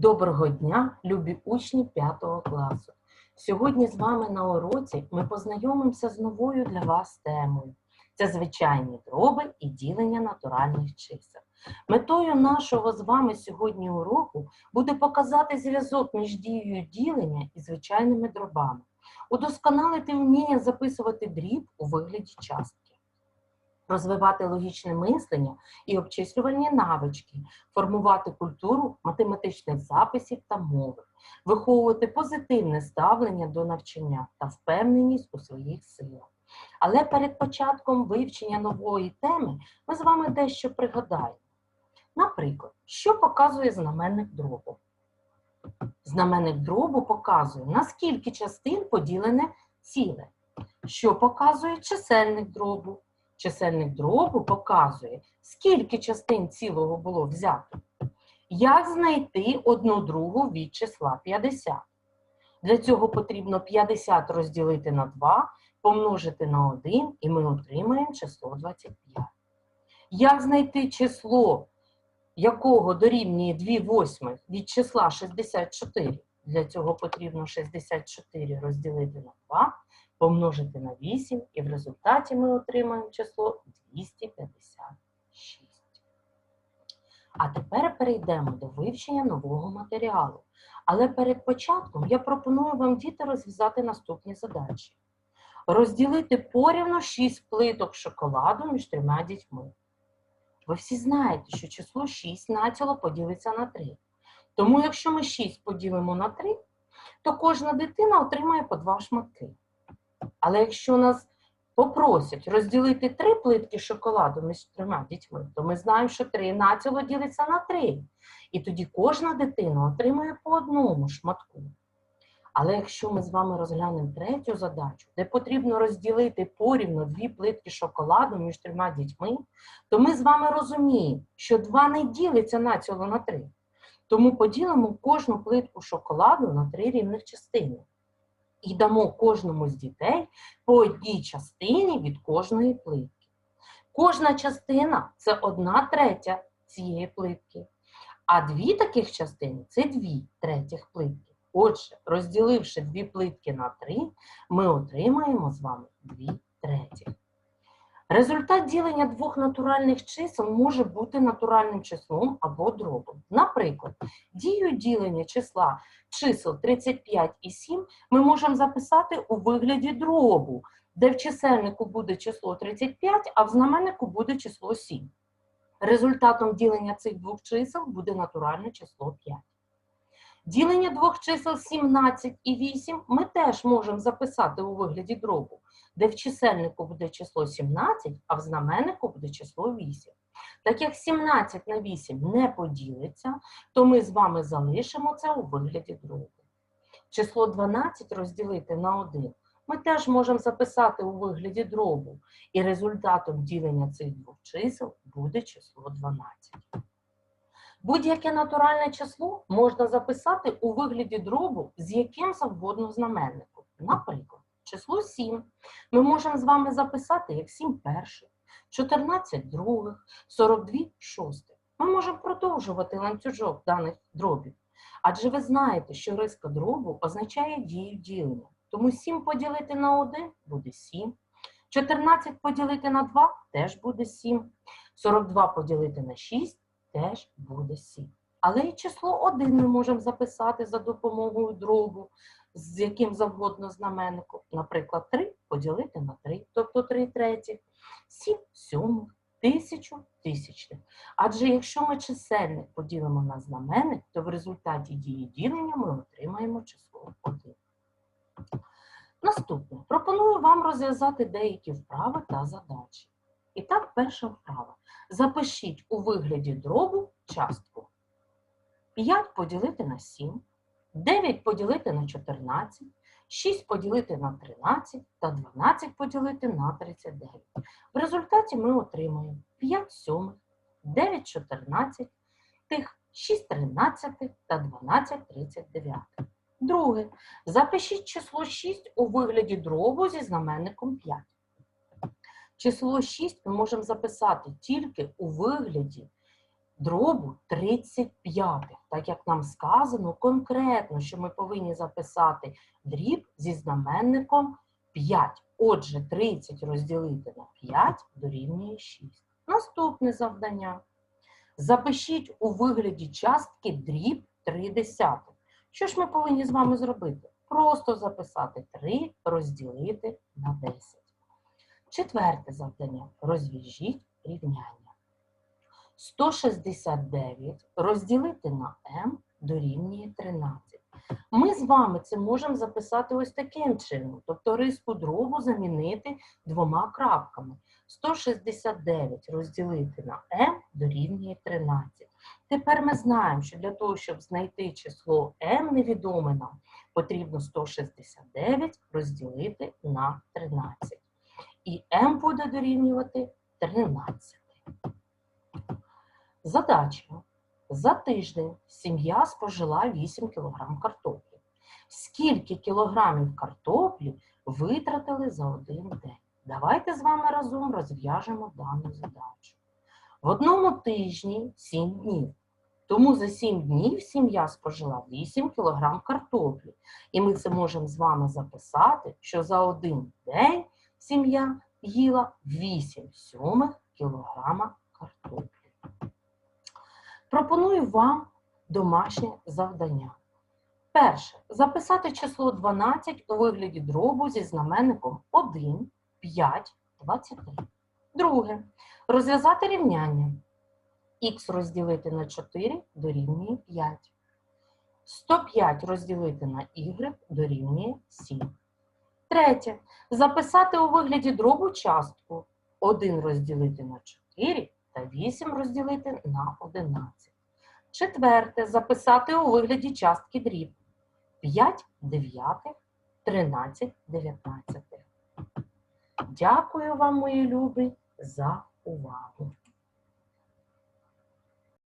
Доброго дня, любі учні 5 класу. Сьогодні з вами на уроці ми познайомимося з новою для вас темою. Це звичайні дроби і ділення натуральних чисел. Метою нашого з вами сьогодні уроку буде показати зв'язок між дією ділення і звичайними дробами, удосконалити вміння записувати дріб у вигляді частки, розвивати логічне мислення і обчислювальні навички, формувати культуру математичних записів та мови, виховувати позитивне ставлення до навчання та впевненість у своїх силах. Але перед початком вивчення нової теми ми з вами дещо пригадаємо. Наприклад, що показує знаменник дробу? Знаменник дробу показує, на скільки частин поділене ціле. Що показує чисельник дробу? Чисельник дробу показує, скільки частин цілого було взято. Як знайти одну другу від числа 50? Для цього потрібно 50 розділити на 2, помножити на 1, і ми отримаємо число 25. Як знайти число, якого дорівнює 2 восьмих від числа 64? Для цього потрібно 64 розділити на 2, помножити на 8, і в результаті ми отримаємо число 256. А тепер перейдемо до вивчення нового матеріалу. Але перед початком я пропоную вам, діти, розв'язати наступні задачі. Розділити порівно 6 плиток шоколаду між трьома дітьми. Ви всі знаєте, що число 6 націло поділиться на 3. Тому якщо ми 6 поділимо на 3, то кожна дитина отримає по 2 шматки. Але якщо нас попросять розділити 3 плитки шоколаду між трьома дітьми, то ми знаємо, що 3 націло ділиться на 3. І тоді кожна дитина отримає по одному шматку. Але якщо ми з вами розглянемо третю задачу, де потрібно розділити порівну дві плитки шоколаду між трьома дітьми, то ми з вами розуміємо, що 2 не ділиться націло на 3. Тому поділимо кожну плитку шоколаду на три рівних частини. І дамо кожному з дітей по одній частині від кожної плитки. Кожна частина це одна третя цієї плитки. А дві таких частини це дві третіх плитки. Отже, розділивши дві плитки на три, ми отримаємо з вами дві третіх. Результат ділення двох натуральних чисел може бути натуральним числом або дробом. Наприклад, дію ділення числа чисел 35 і 7 ми можемо записати у вигляді дробу, де в чисельнику буде число 35, а в знаменнику буде число 7. Результатом ділення цих двох чисел буде натуральне число 5. Ділення двох чисел 17 і 8 ми теж можемо записати у вигляді дробу, де в чисельнику буде число 17, а в знаменнику буде число 8. Так як 17 на 8 не поділиться, то ми з вами залишимо це у вигляді дробу. Число 12 розділити на 1 ми теж можемо записати у вигляді дробу, і результатом ділення цих двох чисел буде число 12. Будь-яке натуральне число можна записати у вигляді дробу з яким завгодно знаменником. Наприклад, число 7 ми можемо з вами записати як 7 перших, 14 других, 42 шостих. Ми можемо продовжувати ланцюжок даних дробів. Адже ви знаєте, що риска дробу означає дію ділення. Тому 7 поділити на 1 буде 7. 14 поділити на 2 теж буде 7. 42 поділити на 6 теж буде 7. Але і число 1 ми можемо записати за допомогою дробу, з яким завгодно знаменником. Наприклад, 3 поділити на 3, тобто 3 третіх, 7 сьомих, 1000 тисячних. Адже якщо ми чисельник поділимо на знаменник, то в результаті дії ділення ми отримаємо число 1. Наступне. Пропоную вам розв'язати деякі вправи та задачі. І так, перша вправа. Запишіть у вигляді дробу частку. 5 поділити на 7, 9 поділити на 14, 6 поділити на 13 та 12 поділити на 39. В результаті ми отримаємо 5 сьомих, 9 14, тих 6 13 та 12 39. Друге. Запишіть число 6 у вигляді дробу зі знаменником 5. Число 6 ми можемо записати тільки у вигляді дробу 35. так як нам сказано конкретно, що ми повинні записати дріб зі знаменником 5. Отже, 30 розділити на 5 дорівнює 6. Наступне завдання. Запишіть у вигляді частки дріб 3 десятих. Що ж ми повинні з вами зробити? Просто записати 3 розділити на 10. Четверте завдання. Розв'яжіть рівняння. 169 розділити на m дорівнює 13. Ми з вами це можемо записати ось таким чином, тобто риску дробу замінити двома крапками. 169 розділити на m дорівнює 13. Тепер ми знаємо, що для того, щоб знайти число m невідоме нам, потрібно 169 розділити на 13. І m буде дорівнювати 13. Задача. За тиждень сім'я спожила 8 кг картоплі. Скільки кілограмів картоплі витратили за один день? Давайте з вами разом розв'яжемо дану задачу. В одному тижні 7 днів. Тому за 7 днів сім'я спожила 8 кг картоплі. І ми це можемо з вами записати, що за один день сім'я їла 8 сьомих кілограма картоплі. Пропоную вам домашнє завдання. Перше. Записати число 12 у вигляді дробу зі знаменником 1, 5, 23. Друге. Розв'язати рівняння. Х розділити на 4 дорівнює 5. 105 розділити на y дорівнює 7. Третє. Записати у вигляді дробу частку 1 розділити на 4 та 8 розділити на 11. Четверте. Записати у вигляді частки дріб 5 дев'ятих, 13 дев'ятнадцятих. Дякую вам, мої любі, за увагу.